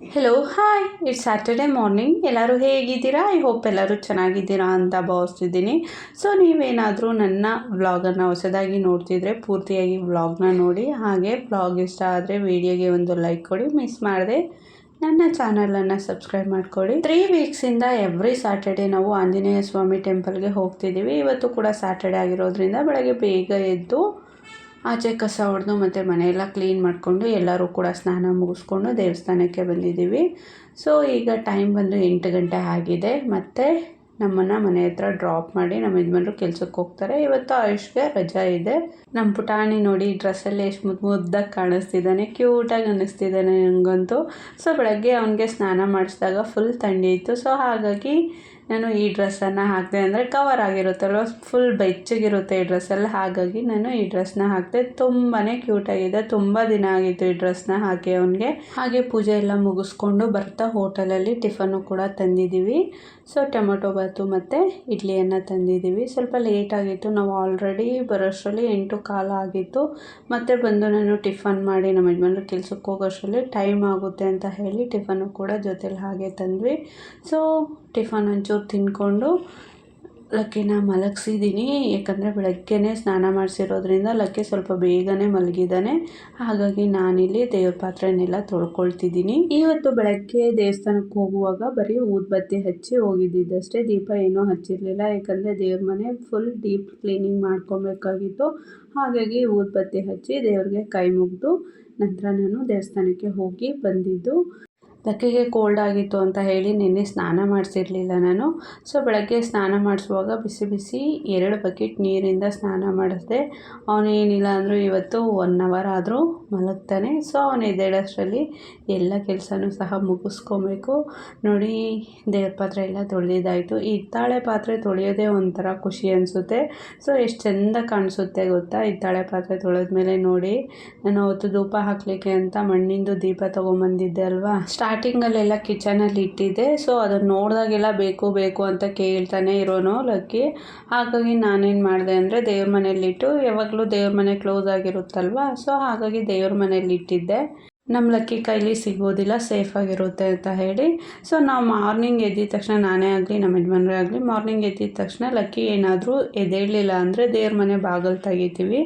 Hello hi it's Saturday morning ಎಲ್ಲರೂ ಹೇಗಿದ್ದೀರಾ? I hope ಎಲ್ಲರೂ ಚೆನ್ನಾಗಿದ್ದೀರಾ ಅಂತ ಭಾವಿಸ್ತಿದ್ದೀನಿ. ಸೊ ನೀವೇನಾದರೂ ನನ್ನ ವ್ಲಾಗನ್ನು ಹೊಸದಾಗಿ ನೋಡ್ತಿದ್ರೆ ಪೂರ್ತಿಯಾಗಿ ವ್ಲಾಗ್ನ ನೋಡಿ. ಹಾಗೆ ವ್ಲಾಗ್ ಇಷ್ಟ ಆದರೆ ವಿಡಿಯೋಗೆ ಒಂದು ಲೈಕ್ ಕೊಡಿ. ಮಿಸ್ ಮಾಡಿದೆ ನನ್ನ ಚಾನಲನ್ನು ಸಬ್ಸ್ಕ್ರೈಬ್ ಮಾಡ್ಕೊಳ್ಳಿ ತ್ರೀ ವೀಕ್ಸಿಂದ ಎವ್ರಿ ಸ್ಯಾಟರ್ಡೆ ನಾವು ಆಂಜನೇಯ ಸ್ವಾಮಿ ಟೆಂಪಲ್ಗೆ ಹೋಗ್ತಿದ್ದೀವಿ. ಇವತ್ತು ಕೂಡ ಸ್ಯಾಟರ್ಡೆ ಆಗಿರೋದ್ರಿಂದ ಬೆಳಗ್ಗೆ ಬೇಗ ಎದ್ದು ಆಚೆ ಕಸ ಹೊಡೆದು ಮತ್ತು ಮನೆಯೆಲ್ಲ ಕ್ಲೀನ್ ಮಾಡಿಕೊಂಡು ಎಲ್ಲರೂ ಕೂಡ ಸ್ನಾನ ಮುಗಿಸ್ಕೊಂಡು ದೇವಸ್ಥಾನಕ್ಕೆ ಬಂದಿದ್ದೀವಿ. ಸೊ ಈಗ ಟೈಮ್ ಬಂದು ಎಂಟು ಗಂಟೆ ಆಗಿದೆ. ಮತ್ತು ನಮ್ಮನ್ನು ಮನೆ ಹತ್ರ ಡ್ರಾಪ್ ಮಾಡಿ ನಮ್ಮ ಯಜಮಾನ್ರು ಕೆಲ್ಸಕ್ಕೆ ಹೋಗ್ತಾರೆ. ಇವತ್ತು ಆಯುಷ್ಗೆ ರಜಾ ಇದೆ. ನಮ್ಮ ಪುಟಾಣಿ ನೋಡಿ ಡ್ರೆಸ್ಸಲ್ಲಿ ಎಷ್ಟು ಮುದ್ದು ಮುದ್ದಾಗಿ ಕಾಣಿಸ್ತಿದ್ದಾನೆ ಕ್ಯೂಟಾಗಿ ಅನ್ನಿಸ್ತಿದ್ದಾನೆ ನನಗಂತೂ ಸೊ ಬೆಳಗ್ಗೆ ಅವನಿಗೆ ಸ್ನಾನ ಮಾಡಿಸಿದಾಗ ಫುಲ್ ಥಂಡಿ ಇತ್ತು. ಸೊ ಹಾಗಾಗಿ ನಾನು ಈ ಡ್ರೆಸ್ಸನ್ನು ಹಾಕಿದೆ ಅಂದರೆ ಕವರ್ ಆಗಿರುತ್ತಲ್ವ? ಫುಲ್ ಬೆಚ್ಚಗಿರುತ್ತೆ ಈ ಡ್ರೆಸ್ಸಲ್ಲಿ ಹಾಗಾಗಿ ನಾನು ಈ ಡ್ರೆಸ್ನ ಹಾಕಿದೆ. ತುಂಬಾ ಕ್ಯೂಟಾಗಿದೆ ತುಂಬ ದಿನ ಆಗಿತ್ತು ಈ ಡ್ರೆಸ್ನ ಹಾಕಿ ಅವನಿಗೆ. ಹಾಗೆ ಪೂಜೆ ಎಲ್ಲ ಮುಗಿಸ್ಕೊಂಡು ಬರ್ತಾ ಹೋಟೆಲಲ್ಲಿ ಟಿಫನ್ನು ಕೂಡ ತಂದಿದ್ದೀವಿ. ಸೊ ಟೊಮೊಟೊ ಬಾತು ಮತ್ತು ಇಡ್ಲಿಯನ್ನು ತಂದಿದ್ದೀವಿ. ಸ್ವಲ್ಪ ಲೇಟ್ ಆಗಿತ್ತು. ನಾವು ಆಲ್ರೆಡಿ ಬರೋಷ್ಟರಲ್ಲಿ ಎಂಟು ಕಾಲ ಆಗಿತ್ತು. ಮತ್ತೆ ಬಂದು ನಾನು ಟಿಫನ್ ಮಾಡಿ ನಮ್ಮ ಯಜಮಾನ್ರು ಕೆಲಸಕ್ಕೆ ಹೋಗೋಷ್ಟರಲ್ಲಿ ಟೈಮ್ ಆಗುತ್ತೆ ಅಂತ ಹೇಳಿ ಟಿಫನ್ನು ಕೂಡ ಜೊತೇಲಿ ಹಾಗೆ ತಂದ್ವಿ. ಸೊ ಟಿಫನ್ ಒಂಚೂರು ತಿಂದ್ಕೊಂಡು ಲಕ್ಕಿನ ಮಲಗಿಸಿದ್ದೀನಿ. ಯಾಕಂದರೆ ಬೆಳಗ್ಗೆನೇ ಸ್ನಾನ ಮಾಡಿಸಿರೋದ್ರಿಂದ ಲಕ್ಕಿ ಸ್ವಲ್ಪ ಬೇಗನೆ ಮಲಗಿದ್ದಾನೆ. ಹಾಗಾಗಿ ನಾನಿಲ್ಲಿ ದೇವ್ರ ಪಾತ್ರೆನೆಲ್ಲ ತೊಳ್ಕೊಳ್ತಿದ್ದೀನಿ. ಇವತ್ತು ಬೆಳಗ್ಗೆ ದೇವಸ್ಥಾನಕ್ಕೆ ಹೋಗುವಾಗ ಬರೀ ಊದ್ಬತ್ತಿ ಹಚ್ಚಿ ಹೋಗಿದ್ದಿದ್ದಷ್ಟೇ. ದೀಪ ಏನೂ ಹಚ್ಚಿರಲಿಲ್ಲ. ಯಾಕಂದರೆ ದೇವ್ರ ಮನೆ ಫುಲ್ ಡೀಪ್ ಕ್ಲೀನಿಂಗ್ ಮಾಡ್ಕೊಬೇಕಾಗಿತ್ತು. ಹಾಗಾಗಿ ಊದ್ಬತ್ತಿ ಹಚ್ಚಿ ದೇವ್ರಿಗೆ ಕೈ ಮುಗಿದು ನಂತರ ನಾನು ದೇವಸ್ಥಾನಕ್ಕೆ ಹೋಗಿ ಬಂದಿದ್ದು. ಲಕ್ಕಿಗೆ ಕೋಲ್ಡ್ ಆಗಿತ್ತು ಅಂತ ಹೇಳಿ ನಿನ್ನೆ ಸ್ನಾನ ಮಾಡಿಸಿರಲಿಲ್ಲ ನಾನು. ಸೊ ಬೆಳಗ್ಗೆ ಸ್ನಾನ ಮಾಡಿಸುವಾಗ ಬಿಸಿ ಬಿಸಿ ಎರಡು ಬಕೆಟ್ ನೀರಿಂದ ಸ್ನಾನ ಮಾಡಿಸಿದೆ. ಅವನೇನಿಲ್ಲ ಅಂದರೂ ಇವತ್ತು ಒನ್ ಅವರ್ ಆದರೂ ಮಲಗ್ತಾನೆ. ಸೊ ಅವನು ಎದ್ದೇಳೋಷ್ಟರಲ್ಲಿ ಎಲ್ಲ ಕೆಲಸನೂ ಸಹ ಮುಗಿಸ್ಕೊಬೇಕು. ನೋಡಿ, ದೇವ್ರ ಪಾತ್ರೆ ಎಲ್ಲ ತೊಳೆದಿದ್ದಾಯಿತು. ಹಿತ್ತಾಳೆ ಪಾತ್ರೆ ತೊಳೆಯೋದೇ ಒಂಥರ ಖುಷಿ ಅನಿಸುತ್ತೆ. ಸೊ ಎಷ್ಟು ಚೆಂದ ಕಾಣಿಸುತ್ತೆ ಗೊತ್ತಾ? ಹಿತ್ತಾಳೆ ಪಾತ್ರೆ ತೊಳೆದ್ಮೇಲೆ ನೋಡಿ, ನಾನು ಅವತ್ತು ಧೂಪ ಹಾಕಲಿಕ್ಕೆ ಅಂತ ಮಣ್ಣಿಂದು ದೀಪ ತೊಗೊಂಬಂದಿದ್ದೆ ಅಲ್ವಾ? ಸ್ಟಾರ್ಟಿಂಗಲ್ಲೆಲ್ಲ ಕಿಚನಲ್ಲಿ ಇಟ್ಟಿದ್ದೆ. ಸೊ ಅದನ್ನು ನೋಡಿದಾಗೆಲ್ಲ ಬೇಕು ಬೇಕು ಅಂತ ಕೇಳ್ತಾನೆ ಇರೋನು ಲಕ್ಕಿ. ಹಾಗಾಗಿ ನಾನೇನು ಮಾಡಿದೆ ಅಂದರೆ ದೇವ್ರ ಮನೇಲಿಟ್ಟು ಯಾವಾಗಲೂ ದೇವ್ರ ಮನೆ ಕ್ಲೋಸ್ ಆಗಿರುತ್ತಲ್ವ? ಸೊ ಹಾಗಾಗಿ ದೇವ್ರ ಮನೇಲಿ ಇಟ್ಟಿದ್ದೆ. ನಮ್ಮ ಲಕ್ಕಿ ಕೈಲಿ ಸಿಗೋದಿಲ್ಲ ಸೇಫಾಗಿರುತ್ತೆ ಅಂತ ಹೇಳಿ. ಸೊ ನಾವು ಮಾರ್ನಿಂಗ್ ಎದ್ದಿದ ತಕ್ಷಣ ನಾನೇ ಆಗಲಿ ನಮ್ಮ ಯಜಮಾನ್ರೇ ಆಗಲಿ ಮಾರ್ನಿಂಗ್ ಎದ್ದಿದ ತಕ್ಷಣ ಲಕ್ಕಿ ಏನಾದರೂ ಎದ್ದೇಳಲಿಲ್ಲ ಅಂದರೆ ದೇವ್ರ ಮನೆ ಬಾಗಿಲು ತೆಗಿತೀವಿ.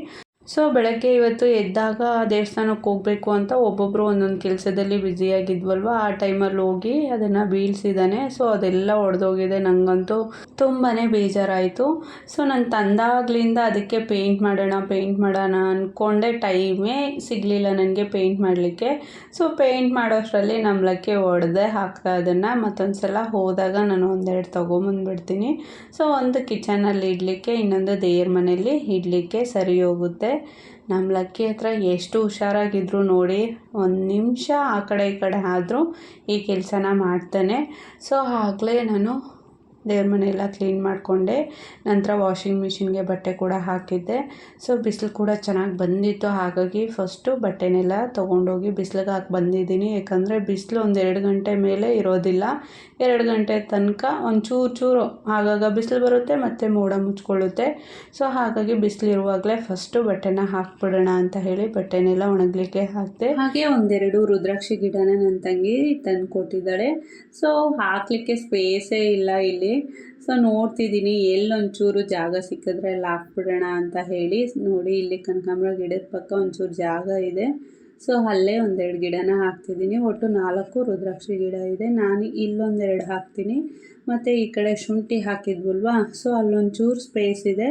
ಸೊ ಬೆಳಗ್ಗೆ ಇವತ್ತು ಎದ್ದಾಗ ದೇವಸ್ಥಾನಕ್ಕೆ ಹೋಗಬೇಕು ಅಂತ ಒಬ್ಬೊಬ್ಬರು ಒಂದೊಂದು ಕೆಲಸದಲ್ಲಿ ಬ್ಯುಸಿಯಾಗಿದ್ವಲ್ವ ಆ ಟೈಮಲ್ಲಿ ಹೋಗಿ ಅದನ್ನು ಬೀಳ್ಸಿದ್ದಾನೆ ಸೊ ಅದೆಲ್ಲ ಒಡೆದೋಗಿದೆ. ನನಗಂತೂ ತುಂಬಾ ಬೇಜಾರಾಯಿತು. ಸೊ ನಾನು ತಂದಾಗ್ಲಿಂದ ಅದಕ್ಕೆ ಪೇಂಟ್ ಮಾಡೋಣ ಪೇಂಟ್ ಮಾಡೋಣ ಅಂದ್ಕೊಂಡೆ ಟೈಮೇ ಸಿಗಲಿಲ್ಲ ನನಗೆ ಪೇಂಟ್ ಮಾಡಲಿಕ್ಕೆ. ಸೊ ಪೇಂಟ್ ಮಾಡೋಷ್ಟರಲ್ಲಿ ನಮ್ಮಲಕ್ಕೆ ಒಡೆದೇ ಹಾಕ್ತಾ ಅದನ್ನು. ಮತ್ತೊಂದು ಸಲ ಹೋದಾಗ ನಾನು ಒಂದೆರಡು ತೊಗೊಂಬಂದ್ಬಿಡ್ತೀನಿ. ಸೊ ಒಂದು ಕಿಚನಲ್ಲಿ ಇಡಲಿಕ್ಕೆ, ಇನ್ನೊಂದು ದೇವ್ರ ಮನೆಯಲ್ಲಿ ಇಡಲಿಕ್ಕೆ ಸರಿ ಹೋಗುತ್ತೆ. ನಮ್ಮ ಲಕ್ಕಿ ಹತ್ರ ಎಷ್ಟು ಹುಷಾರಾಗಿದ್ರು ನೋಡಿ ಒಂದು ನಿಮಿಷ ಆ ಕಡೆ ಈ ಕಡೆ ಆದರೂ ಈ ಕೆಲಸನ ಮಾಡ್ತಾನೆ. ಸೊ ಆಗಲೇ ನಾನು ದೇವ್ರ ಮನೆಯೆಲ್ಲ ಕ್ಲೀನ್ ಮಾಡಿಕೊಂಡೆ. ನಂತರ ವಾಷಿಂಗ್ ಮಿಷಿನ್ಗೆ ಬಟ್ಟೆ ಕೂಡ ಹಾಕಿದ್ದೆ. ಸೊ ಬಿಸಿಲು ಕೂಡ ಚೆನ್ನಾಗಿ ಬಂದಿತ್ತು. ಹಾಗಾಗಿ ಫಸ್ಟು ಬಟ್ಟೆನೆಲ್ಲ ತೊಗೊಂಡೋಗಿ ಬಿಸಿಲಿಗೆ ಹಾಕಿ ಬಂದಿದ್ದೀನಿ. ಯಾಕಂದರೆ ಬಿಸಿಲು ಒಂದು ಎರಡು ಗಂಟೆ ಮೇಲೆ ಇರೋದಿಲ್ಲ. ಎರಡು ಗಂಟೆ ತನಕ ಒಂದು ಚೂರು ಚೂರು ಆಗಾಗ ಬಿಸಿಲು ಬರುತ್ತೆ, ಮತ್ತು ಮೋಡ ಮುಚ್ಕೊಳ್ಳುತ್ತೆ. ಸೊ ಹಾಗಾಗಿ ಬಿಸಿಲು ಇರುವಾಗಲೇ ಫಸ್ಟು ಬಟ್ಟೆನ ಹಾಕ್ಬಿಡೋಣ ಅಂತ ಹೇಳಿ ಬಟ್ಟೆನೆಲ್ಲ ಒಣಗಲಿಕ್ಕೆ ಹಾಕಿದೆ. ಹಾಗೆ ಒಂದೆರಡು ರುದ್ರಾಕ್ಷಿ ಗಿಡನ ನನ್ನ ತಂಗಿ ತಂದು ಕೊಟ್ಟಿದ್ದಾಳೆ ಸೊ ಹಾಕಲಿಕ್ಕೆ ಸ್ಪೇಸೇ ಇಲ್ಲ ಇಲ್ಲಿ. ಸೊ ನೋಡ್ತಿದ್ದೀನಿ ಎಲ್ಲೊಂಚೂರು ಜಾಗ ಸಿಕ್ಕಿದ್ರೆ ಅಲ್ಲಿ ಹಾಕ್ಬಿಡೋಣ ಅಂತ ಹೇಳಿ ನೋಡಿ ಇಲ್ಲಿ ಕನಕಾಂಬರ ಗಿಡದ ಪಕ್ಕ ಒಂಚೂರು ಜಾಗ ಇದೆ. ಸೊ ಅಲ್ಲೇ ಒಂದೆರಡು ಗಿಡನ ಹಾಕ್ತಿದ್ದೀನಿ ಒಟ್ಟು ನಾಲ್ಕು ರುದ್ರಾಕ್ಷಿ ಗಿಡ ಇದೆ. ನಾನು ಇಲ್ಲೊಂದೆರಡು ಹಾಕ್ತೀನಿ. ಮತ್ತು ಈ ಕಡೆ ಶುಂಠಿ ಹಾಕಿದ್ವಲ್ವಾ? ಸೊ ಅಲ್ಲೊಂಚೂರು ಸ್ಪೇಸ್ ಇದೆ.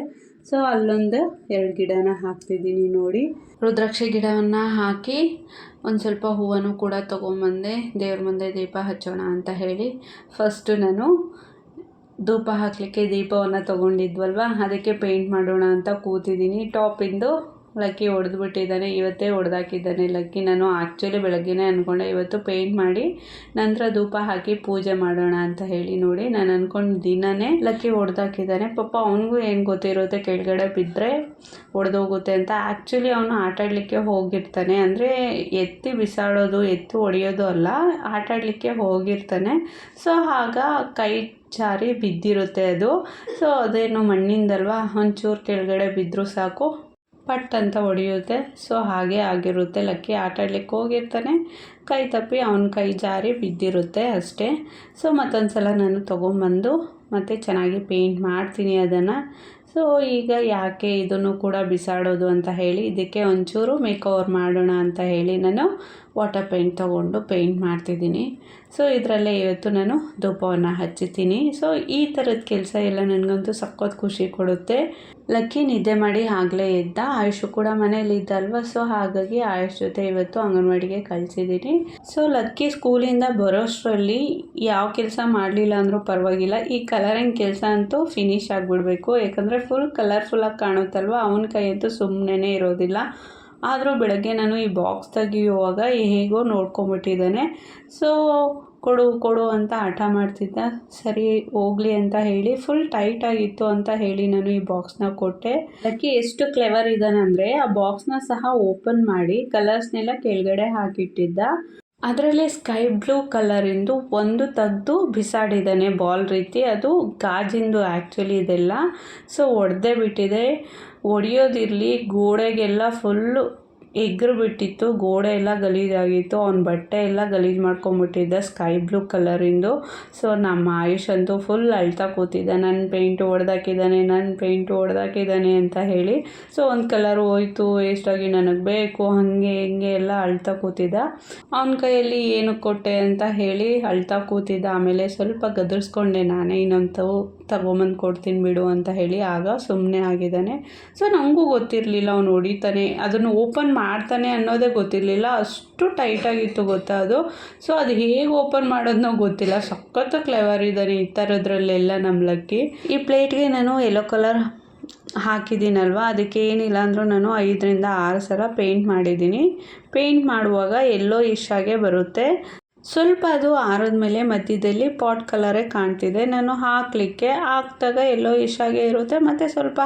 ಸೊ ಅಲ್ಲೊಂದು ಎರಡು ಗಿಡನ ಹಾಕ್ತಿದ್ದೀನಿ ನೋಡಿ. ರುದ್ರಾಕ್ಷಿ ಗಿಡವನ್ನು ಹಾಕಿ ಒಂದು ಸ್ವಲ್ಪ ಹೂವನ್ನು ಕೂಡ ತೊಗೊಂಬಂದೆ ದೇವ್ರ ಮುಂದೆ ದೀಪ ಹಚ್ಚೋಣ ಅಂತ ಹೇಳಿ ಫಸ್ಟು ನಾನು ಧೂಪ ಹಾಕಲಿಕ್ಕೆ ದೀಪವನ್ನು ತೊಗೊಂಡಿದ್ವಲ್ವ? ಅದಕ್ಕೆ ಪೇಂಟ್ ಮಾಡೋಣ ಅಂತ ಕೂತಿದ್ದೀನಿ. ಟಾಪಿಂದು ಲಕ್ಕಿ ಹೊಡೆದ್ಬಿಟ್ಟಿದ್ದಾನೆ ಇವತ್ತೇ ಹೊಡೆದಾಕಿದ್ದಾನೆ ಲಕ್ಕಿ. ನಾನು ಆ್ಯಕ್ಚುಲಿ ಬೆಳಗ್ಗೆನೇ ಅಂದ್ಕೊಂಡೆ ಇವತ್ತು ಪೇಂಟ್ ಮಾಡಿ, ನಂತರ ಧೂಪ ಹಾಕಿ ಪೂಜೆ ಮಾಡೋಣ ಅಂತ ಹೇಳಿ ನೋಡಿ. ನಾನು ಅಂದ್ಕೊಂಡು ದಿನನೇ ಲಕ್ಕಿ ಹೊಡೆದಾಕಿದ್ದಾನೆ ಪಾಪ ಅವನಿಗೂ ಏನು ಗೊತ್ತಿರುತ್ತೆ ಕೆಳಗಡೆ ಬಿದ್ದರೆ ಹೊಡೆದೋಗುತ್ತೆ ಅಂತ. ಆ್ಯಕ್ಚುಲಿ ಅವನು ಆಟಾಡಲಿಕ್ಕೆ ಹೋಗಿರ್ತಾನೆ. ಅಂದರೆ ಎತ್ತಿ ಬಿಸಾಡೋದು, ಎತ್ತಿ ಹೊಡೆಯೋದು ಅಲ್ಲ, ಆಟಾಡಲಿಕ್ಕೆ ಹೋಗಿರ್ತಾನೆ. ಸೊ, ಆಗ ಕೈ ಜಾರಿ ಬಿದ್ದಿರುತ್ತೆ ಅದು. ಸೊ ಅದೇನು ಮಣ್ಣಿಂದಲ್ವಾ? ಒಂಚೂರು ಕೆಳಗಡೆ ಬಿದ್ದರೂ ಸಾಕು. ಪಟ್ ಅಂತ ಹೊಡೆಯುತ್ತೆ. ಸೊ ಹಾಗೆ ಆಗಿರುತ್ತೆ. ಲಕ್ಕಿ ಆಟ ಆಡ್ಲಿಕ್ಕೆ ಹೋಗಿರ್ತಾನೆ. ಕೈ ತಪ್ಪಿ ಅವನ ಕೈ ಜಾರಿ ಬಿದ್ದಿರುತ್ತೆ ಅಷ್ಟೇ. ಸೊ ಮತ್ತೊಂದು ಸಲ ನಾನು ತೊಗೊಂಬಂದು ಮತ್ತು ಚೆನ್ನಾಗಿ ಪೇಂಟ್ ಮಾಡ್ತೀನಿ ಅದನ್ನು. ಸೊ ಈಗ ಯಾಕೆ ಇದನ್ನು ಕೂಡ ಬಿಸಾಡೋದು ಅಂತ ಹೇಳಿ, ಇದಕ್ಕೆ ಒಂಚೂರು ಮೇಕ್ ಓವರ್ ಮಾಡೋಣ ಅಂತ ಹೇಳಿ ನಾನು ವಾಟರ್ ಪೇಂಟ್ ತೊಗೊಂಡು ಪೇಂಟ್ ಮಾಡ್ತಿದ್ದೀನಿ. ಸೊ ಇದರಲ್ಲೇ ಇವತ್ತು ನಾನು ಧೂಪವನ್ನು ಹಚ್ಚುತ್ತೀನಿ ಸೊ ಈ ಥರದ ಕೆಲಸ ಎಲ್ಲ ನನಗಂತೂ ಸಖತ್ ಖುಷಿ ಕೊಡುತ್ತೆ. ಲಕ್ಕಿ ನಿದ್ದೆ ಮಾಡಿ ಆಗಲೇ ಇದ್ದ ಆಯುಷು ಕೂಡ ಮನೇಲಿ ಇದ್ದಲ್ವ? ಸೊ ಹಾಗಾಗಿ ಆಯುಷ್ ಜೊತೆ ಇವತ್ತು ಅಂಗನವಾಡಿಗೆ ಕಳಿಸಿದ್ದೀನಿ. ಸೊ ಲಕ್ಕಿ ಸ್ಕೂಲಿಂದ ಬರೋಷ್ಟರಲ್ಲಿ ಯಾವ ಕೆಲಸ ಮಾಡಲಿಲ್ಲ ಅಂದರೂ ಪರವಾಗಿಲ್ಲ. ಈ ಕಲರಿಂಗ್ ಕೆಲಸ ಅಂತೂ ಫಿನಿಶ್ ಆಗಿಬಿಡ್ಬೇಕು. ಯಾಕಂದರೆ ಫುಲ್ ಕಲರ್ಫುಲ್ಲಾಗಿ ಕಾಣುತ್ತಲ್ವ? ಅವನ ಕೈಯಂತೂ ಸುಮ್ಮನೆ ಇರೋದಿಲ್ಲ. ಆದರೂ ಬೆಳಗ್ಗೆ ನಾನು ಈ ಬಾಕ್ಸ್ ತೆಗೆಯುವಾಗ ಹೇಗೋ ನೋಡ್ಕೊಂಬಿಟ್ಟಿದ್ದಾನೆ. ಸೊ ಕೊಡು ಕೊಡು ಅಂತ ಹಠ ಮಾಡ್ತಿದ್ದ. ಸರಿ, ಹೋಗಲಿ ಅಂತ ಹೇಳಿ ಫುಲ್ ಟೈಟ್ ಆಗಿತ್ತು ಅಂತ ಹೇಳಿ ನಾನು ಈ ಬಾಕ್ಸ್ನ ಕೊಟ್ಟೆ. ಅದಕ್ಕೆ ಎಷ್ಟು ಕ್ಲೆವರ್ ಇದ್ದಾನೆ ಅಂದರೆ, ಆ ಬಾಕ್ಸ್ನ ಸಹ ಓಪನ್ ಮಾಡಿ ಕಲರ್ಸ್ನೆಲ್ಲ ಕೆಳಗಡೆ ಹಾಕಿಟ್ಟಿದ್ದ. ಅದರಲ್ಲಿ ಸ್ಕೈ ಬ್ಲೂ ಕಲರಿಂದು ಒಂದು ತೆಗ್ದು ಬಿಸಾಡಿದ್ದಾನೆ ಬಾಲ್ ರೀತಿ. ಅದು ಗಾಜಿಂದು ಆ್ಯಕ್ಚುಲಿ ಇದೆಲ್ಲ. ಸೊ ಒಡೆದೇ ಬಿಟ್ಟಿದೆ. ಒಡೆಯೋದಿರಲಿ ಗೋಡೆಗೆಲ್ಲ ಫುಲ್ಲು ಎಗ್ರು ಬಿಟ್ಟಿತ್ತು ಗೋಡೆ ಎಲ್ಲ ಗಲೀಜಾಗಿತ್ತು, ಅವ್ನ ಬಟ್ಟೆ ಎಲ್ಲ ಗಲೀಜು ಮಾಡ್ಕೊಂಬಿಟ್ಟಿದ್ದ ಸ್ಕೈ ಬ್ಲೂ ಕಲರಿಂದು ಸೊ, ನಮ್ಮ ಆಯುಷ್ ಅಂತೂ ಫುಲ್ ಅಳ್ತಾ ಕೂತಿದ್ದ ನನ್ನ ಪೇಂಟ್ ಹೊಡೆದಾಕಿದ್ದಾನೆ ನನ್ನ ಪೇಂಟ್ ಹೊಡೆದಾಕಿದ್ದಾನೆ ಅಂತ ಹೇಳಿ. ಸೊ, ಒಂದು ಕಲರ್ ಹೋಯ್ತು ವೇಸ್ಟಾಗಿ ನನಗೆ ಬೇಕು, ಹಾಗೆ ಹಿಂಗೆ ಎಲ್ಲ ಅಳ್ತಾ ಕೂತಿದ್ದ. ಅವನ ಕೈಯಲ್ಲಿ ಏನು ಕೊಟ್ಟೆ ಅಂತ ಹೇಳಿ ಅಳ್ತಾ ಕೂತಿದ್ದ. ಆಮೇಲೆ ಸ್ವಲ್ಪ ಗದರಿಸ್ಕೊಂಡೆ, ನಾನೇ ಇನ್ನೊಂದು ತಗೊಂಬಂದು ಕೊಡ್ತೀನಿ ಬಿಡು ಅಂತ ಹೇಳಿ ಆಗ ಸುಮ್ಮನೆ ಆಗಿದ್ದಾನೆ. ಸೊ ನನಗೂ ಗೊತ್ತಿರಲಿಲ್ಲ, ಅವ್ನು ಹೊಡಿತಾನೆ. ಅದನ್ನು ಓಪನ್ ಮಾಡ್ತಾನೆ ಅನ್ನೋದೇ ಗೊತ್ತಿರಲಿಲ್ಲ. ಅಷ್ಟು ಟೈಟಾಗಿತ್ತು ಗೊತ್ತಾ ಅದು? ಸೊ ಅದು ಹೇಗೆ ಓಪನ್ ಮಾಡೋದನ್ನೋ ಗೊತ್ತಿಲ್ಲ. ಸಖತ್ತು ಕ್ಲೆವರ್ ಇದ್ದಾನೆ ಈ ಥರದ್ರಲ್ಲೆಲ್ಲ ನಮ್ಮ ಲಕ್ಕಿ. ಈ ಪ್ಲೇಟ್ಗೆ ನಾನು ಯೆಲ್ಲೋ ಕಲರ್ ಹಾಕಿದ್ದೀನಲ್ವ? ಅದಕ್ಕೆ ಏನಿಲ್ಲ ಅಂದರೂ ನಾನು ಐದರಿಂದ ಆರು ಸಲ ಪೇಂಟ್ ಮಾಡಿದ್ದೀನಿ. ಪೇಂಟ್ ಮಾಡುವಾಗ ಎಲ್ಲೋ ಇಷ್ಟಾಗೆ ಬರುತ್ತೆ. ಸ್ವಲ್ಪ ಅದು ಆರಿದ್ಮೇಲೆ ಮಧ್ಯದಲ್ಲಿ ಪಾಟ್ ಕಲರೇ ಕಾಣ್ತಿದೆ. ನಾನು ಹಾಕಲಿಕ್ಕೆ, ಹಾಕಿದಾಗ ಎಲ್ಲೋ ಇಷ್ಟಾಗೆ ಇರುತ್ತೆ. ಮತ್ತು ಸ್ವಲ್ಪ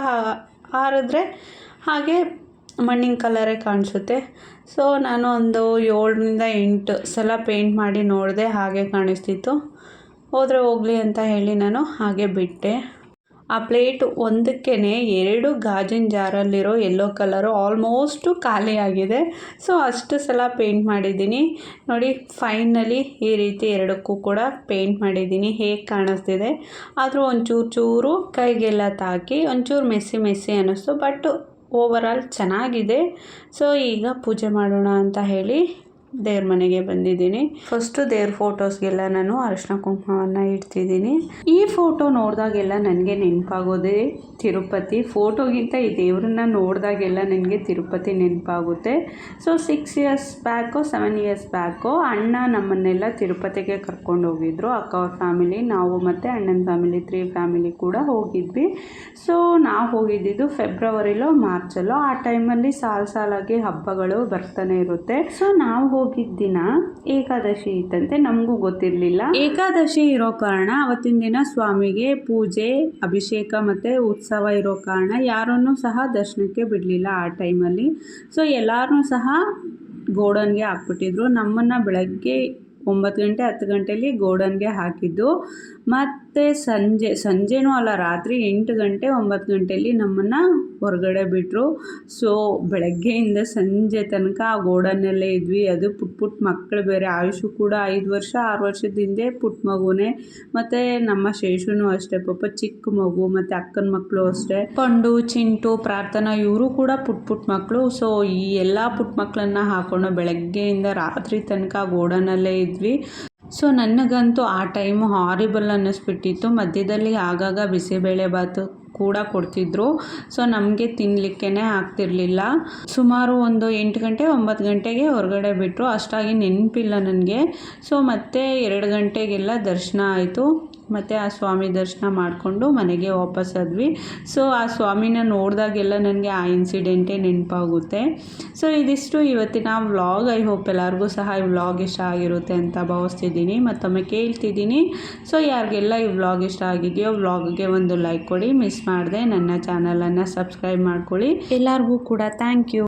ಆರಿದ್ರೆ ಹಾಗೆ ಮಣ್ಣಿನ ಕಲರೇ ಕಾಣಿಸುತ್ತೆ. ಸೊ ನಾನು ಒಂದು ಏಳರಿಂದ ಎಂಟು ಸಲ ಪೇಂಟ್ ಮಾಡಿ ನೋಡಿದೆ ಹಾಗೆ ಕಾಣಿಸ್ತಿತ್ತು. ಹೋದರೆ ಹೋಗಲಿ ಅಂತ ಹೇಳಿ ನಾನು ಹಾಗೆ ಬಿಟ್ಟೆ. ಆ ಪ್ಲೇಟ್ ಒಂದಕ್ಕೇ ಎರಡು ಗಾಜಿನ ಜಾರಲ್ಲಿರೋ ಯೆಲ್ಲೋ ಕಲರು ಆಲ್ಮೋಸ್ಟು ಖಾಲಿಯಾಗಿದೆ. ಸೊ ಅಷ್ಟು ಸಲ ಪೇಂಟ್ ಮಾಡಿದ್ದೀನಿ. ನೋಡಿ ಫೈನಲಿ ಈ ರೀತಿ ಎರಡಕ್ಕೂ ಕೂಡ ಪೇಂಟ್ ಮಾಡಿದ್ದೀನಿ. ಹೇಗೆ ಕಾಣಿಸ್ತಿದೆ? ಆದರೂ ಒಂಚೂರು ಚೂರು ಕೈಗೆಲ್ಲ ತಾಕಿ, ಒಂಚೂರು ಮೆಸ್ಸಿ ಮೆಸ್ಸಿ ಅನ್ನಿಸ್ತು. ಬಟ್ ಓವರಾಲ್ ಚೆನ್ನಾಗಿದೆ. ಸೊ ಈಗ ಪೂಜೆ ಮಾಡೋಣ ಅಂತ ಹೇಳಿ ದೇವ್ರ ಮನೆಗೆ ಬಂದಿದ್ದೀನಿ. ಫಸ್ಟು ದೇವ್ರ ಫೋಟೋಸ್ಗೆಲ್ಲ ನಾನು ಅರಶಿನ ಕುಂಕುಮವನ್ನು ಇಡ್ತಿದ್ದೀನಿ. ಈ ಫೋಟೋ ನೋಡಿದಾಗೆಲ್ಲ ನನಗೆ ನೆನಪಾಗೋದೇ ತಿರುಪತಿ. ಫೋಟೋಗಿಂತ ಈ ದೇವ್ರನ್ನ ನೋಡಿದಾಗೆಲ್ಲ ನನಗೆ ತಿರುಪತಿ ನೆನಪಾಗುತ್ತೆ. So six years back seven years back ಅಣ್ಣ ನಮ್ಮನ್ನೆಲ್ಲ ತಿರುಪತಿಗೆ ಕರ್ಕೊಂಡು ಹೋಗಿದ್ರು. ಅಕ್ಕ ಅವ್ರ ಫ್ಯಾಮಿಲಿ ನಾವು ಮತ್ತು ಅಣ್ಣನ ಫ್ಯಾಮಿಲಿ ತ್ರೀ ಫ್ಯಾಮಿಲಿ ಕೂಡ ಹೋಗಿದ್ವಿ. ಸೊ ನಾವು ಹೋಗಿದ್ದಿದ್ದು ಫೆಬ್ರವರಿಲೋ ಮಾರ್ಚಲ್ಲೋ ಆ ಟೈಮಲ್ಲಿ ಸಾಲು ಸಾಲಾಗಿ ಹಬ್ಬಗಳು ಬರ್ತಾನೆ ಇರುತ್ತೆ. ಸೊ ನಾವು ಹೋಗಿದ್ದ ದಿನ ಏಕಾದಶಿ ಇತ್ತಂತೆ, ನಮಗೂ ಗೊತ್ತಿರಲಿಲ್ಲ. ಏಕಾದಶಿ ಇರೋ ಕಾರಣ ಅವತ್ತಿನ ದಿನ ಸ್ವಾಮಿಗೆ ಪೂಜೆ, ಅಭಿಷೇಕ ಮತ್ತು ಉತ್ಸವ ಇರೋ ಕಾರಣ ಯಾರನ್ನೂ ಸಹ ದರ್ಶನಕ್ಕೆ ಬಿಡಲಿಲ್ಲ ಆ ಟೈಮಲ್ಲಿ. ಸೊ ಎಲ್ಲರೂ ಸಹ ಗೋಡನ್ಗೆ ಹಾಕ್ಬಿಟ್ಟಿದ್ರು. ನಮ್ಮನ್ನು ಬೆಳಗ್ಗೆ ಒಂಬತ್ತು ಗಂಟೆ, ಹತ್ತು ಗಂಟೆಯಲ್ಲಿ ಗೋಡನ್ಗೆ ಹಾಕಿದ್ದು. ಮತ್ತು ಸಂಜೆ, ಸಂಜೆನೂ ಅಲ್ಲ, ರಾತ್ರಿ ಎಂಟು ಗಂಟೆ, ಒಂಬತ್ತು ಗಂಟೆಯಲ್ಲಿ ನಮ್ಮನ್ನು ಹೊರಗಡೆ ಬಿಟ್ಟರು ಸೊ ಬೆಳಗ್ಗೆಯಿಂದ ಸಂಜೆ ತನಕ ಆ ಗೋಡನ್ನಲ್ಲೇ ಇದ್ವಿ. ಅದು ಪುಟ್ ಪುಟ್ ಮಕ್ಕಳು ಬೇರೆ, ಆಯುಷು ಕೂಡ ಐದು ವರ್ಷ, ಆರು ವರ್ಷದ ಹಿಂದೆ ಪುಟ್ಟ ಮಗುನೇ. ಮತ್ತು ನಮ್ಮ ಶೇಷುನೂ ಅಷ್ಟೇ, ಪಾಪ ಚಿಕ್ಕ ಮಗು, ಮತ್ತು ಅಕ್ಕನ ಮಕ್ಕಳು ಅಷ್ಟೇ. ಪಂಡು, ಚಿಂಟು, ಪ್ರಾರ್ಥನಾ, ಇವರು ಕೂಡ ಪುಟ್ ಪುಟ್ಟ ಮಕ್ಕಳು ಸೊ ಈ ಎಲ್ಲ ಪುಟ್ಟ ಮಕ್ಕಳನ್ನ ಹಾಕೊಂಡು ಬೆಳಗ್ಗೆಯಿಂದ ರಾತ್ರಿ ತನಕ ಗೋಡನಲ್ಲೇ ಇದ್ವಿ. ಸೊ ನನಗಂತೂ ಆ ಟೈಮು ಹಾರಿಬಲ್ ಅನ್ನಿಸ್ಬಿಟ್ಟಿತ್ತು. ಮಧ್ಯದಲ್ಲಿ ಆಗಾಗ ಬಿಸಿಬೇಳೆಭಾತು ಕೂಡ ಕೊಡ್ತಿದ್ರು. ಸೊ ನಮಗೆ ತಿನ್ನಲಿಕ್ಕೇ ಆಗ್ತಿರ್ಲಿಲ್ಲ. ಸುಮಾರು ಒಂದು ಎಂಟು ಗಂಟೆ, ಒಂಬತ್ತು ಗಂಟೆಗೆ ಹೊರಗಡೆ ಬಿಟ್ಟರು ಅಷ್ಟಾಗಿ ನೆನಪಿಲ್ಲ ನನಗೆ. ಸೊ ಮತ್ತೆ ಎರಡು ಗಂಟೆಗೆಲ್ಲ ದರ್ಶನ ಆಯಿತು. ಮತ್ತು ಆ ಸ್ವಾಮಿ ದರ್ಶನ ಮಾಡಿಕೊಂಡು ಮನೆಗೆ ವಾಪಸ್ಸಾದ್ವಿ ಸೊ ಆ ಸ್ವಾಮಿನ ನೋಡಿದಾಗೆಲ್ಲ ನನಗೆ ಆ ಇನ್ಸಿಡೆಂಟೇ ನೆನಪಾಗುತ್ತೆ. ಸೊ ಇದಿಷ್ಟು ಇವತ್ತಿನ ವ್ಲಾಗ್ ಐ ಹೋಪ್ ಎಲ್ಲರಿಗೂ ಸಹ ಈ ವ್ಲಾಗ್ ಇಷ್ಟ ಆಗಿರುತ್ತೆ ಅಂತ ಭಾವಿಸ್ತಿದ್ದೀನಿ. ಮತ್ತೊಮ್ಮೆ ಕೇಳ್ತಿದ್ದೀನಿ. ಸೊ ಯಾರಿಗೆಲ್ಲ ಈ ವ್ಲಾಗ್ ಇಷ್ಟ ಆಗಿದೆಯೋ ವ್ಲಾಗ್ಗೆ ಒಂದು ಲೈಕ್ ಕೊಡಿ. ಮಿಸ್ ಮಾಡಿದೆ. ನನ್ನ ಚಾನಲನ್ನು ಸಬ್ಸ್ಕ್ರೈಬ್ ಮಾಡ್ಕೊಳ್ಳಿ. ಎಲ್ಲರಿಗೂ ಕೂಡ ಥ್ಯಾಂಕ್ ಯು